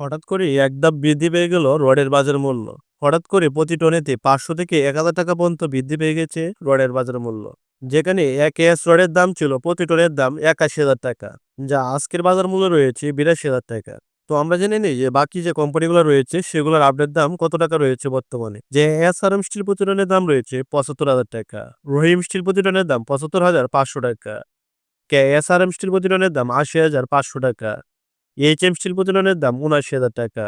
হঠাৎ করে একদম বৃদ্ধি পেয়ে গেল রডের বাজার মূল্য। হঠাৎ করে প্রতি টনেতে পাঁচশো থেকে এক হাজার টাকা পর্যন্ত বৃদ্ধি পেয়ে গেছে রডের বাজার মূল্য। যেখানে এক এস রডের দাম ছিল প্রতি টনের দাম একাশি হাজার টাকা, যা আজকের বাজার মূল্য রয়েছে বিরাশি হাজার টাকা। তো আমরা জেনে নিই যে বাকি যে কোম্পানিগুলো রয়েছে সেগুলোর আপডেট দাম কত টাকা রয়েছে বর্তমানে। যে এস আর এম স্টিল প্রতি টনের দাম রয়েছে পঁচাত্তর হাজার টাকা, রহিম স্টিল প্রতি টনের দাম পঁচাত্তর হাজার পাঁচশো টাকা, K S R M steel প্রতি টনের দাম আশি হাজার পাঁচশো টাকা এইচ এম স্টিল প্রতি দাম উনআশি হাজার টাকা।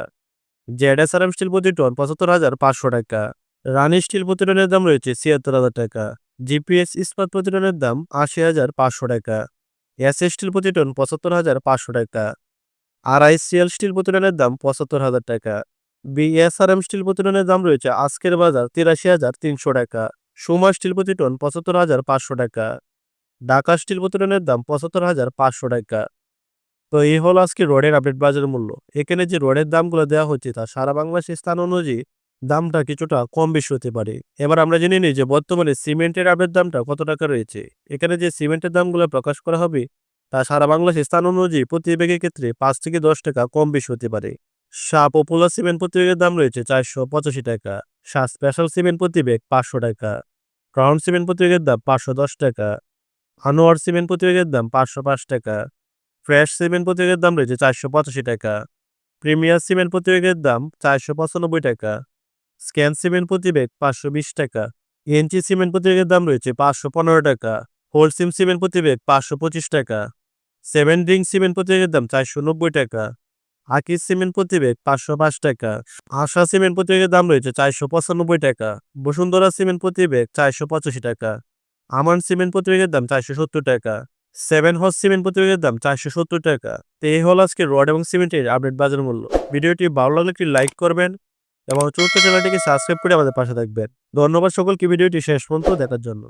Z S R M steel প্রতি টন পঁচাত্তর হাজার পাঁচশো টাকা। রানি স্টিল প্রতি দাম রয়েছে ছিয়াত্তর হাজার টাকা। জিপিএস ইস্পাত প্রতি দাম আশি হাজার পাঁচশো টাকা। এস স্টিল প্রতি টন পঁচাত্তর হাজার পাঁচশো টাকা। আর আইসিএল স্টিল প্রতি দাম পঁচাত্তর হাজার টাকা। বিএসআরএম স্টিল প্রতি দাম রয়েছে আজকের বাজার তিরাশি হাজার তিনশো টাকা। সুমা স্টিল প্রতি টন পঁচাত্তর হাজার পাঁচশো টাকা। ঢাকা স্টিল প্রতি দাম পঁচাত্তর হাজার পাঁচশো টাকা। তো এই হলো আজকে রডের আপডেট বাজার মূল্য। এখানে যে রডের দামগুলো দেওয়া হচ্ছে, তা সারা বাংলাদেশের স্থান অনুযায়ী দামটা কিছুটা কম বেশি হতে পারে। এবার আমরা জেনে নিই যে বর্তমানে সিমেন্টের আপডেট দামটা কত টাকা রয়েছে। এখানে যে সিমেন্টের দামগুলো প্রকাশ করা হবে, তা সারা বাংলাদেশের স্থান অনুযায়ী প্রতি ব্যাগের ক্ষেত্রে পাঁচ থেকে দশ টাকা কম বেশি হতে পারে। শাহ পপুলার সিমেন্ট প্রতি ব্যাগের দাম রয়েছে চারশো পঁচাশি টাকা। শাহ স্পেশাল সিমেন্ট প্রতি ব্যাগ পাঁচশো টাকা। ক্রাউন সিমেন্ট প্রতি ব্যাগের দাম পাঁচশো দশ টাকা। আনোয়ার সিমেন্ট প্রতি ব্যাগের দাম পাঁচশো পাঁচ টাকা। ফ্রেশ সিমেন্ট প্রতি ব্যাগের দাম রয়েছে চারশো পঁচাশি টাকা। প্রিমিয়ার সিমেন্ট প্রতি ব্যাগের দাম চারশো পঁচানব্বই টাকা। স্ক্যান সিমেন্ট প্রতি ব্যাগ পাঁচশো বিশ টাকা। এনচি সিমেন্ট প্রতি ব্যাগের দাম রয়েছে পাঁচশো পনেরো টাকা। হোলসিম সিমেন্ট প্রতি ব্যাগ পাঁচশো পঁচিশ টাকা। সেভেন ড্রিঙ্ক সিমেন্ট প্রতি ব্যাগের দাম চারশো নব্বই টাকা। আকিস সিমেন্ট প্রতি ব্যাগ পাঁচশো পাঁচ টাকা। আশা সিমেন্ট প্রতি ব্যাগের দাম রয়েছে চারশো পঁচানব্বই টাকা। বসুন্ধরা সিমেন্ট প্রতি ব্যাগ চারশো পঁচাশি টাকা। আমান সিমেন্ট প্রতি ব্যাগের দাম চারশো সত্তর টাকা। সেভেন হর্স সিমেন্ট প্রতি ব্যাগের দাম চারশো সত্তর টাকা। তো এই হল আজকে রড এবং সিমেন্টের আপডেট বাজার মূল্য। ভিডিওটি ভালো লাগলে একটি লাইক করবেন এবং চতুর্থ চ্যানেলটিকে সাবস্ক্রাইব করে আমাদের পাশে থাকবেন। ধন্যবাদ সকলকে ভিডিওটি শেষ পর্যন্ত দেখার জন্য।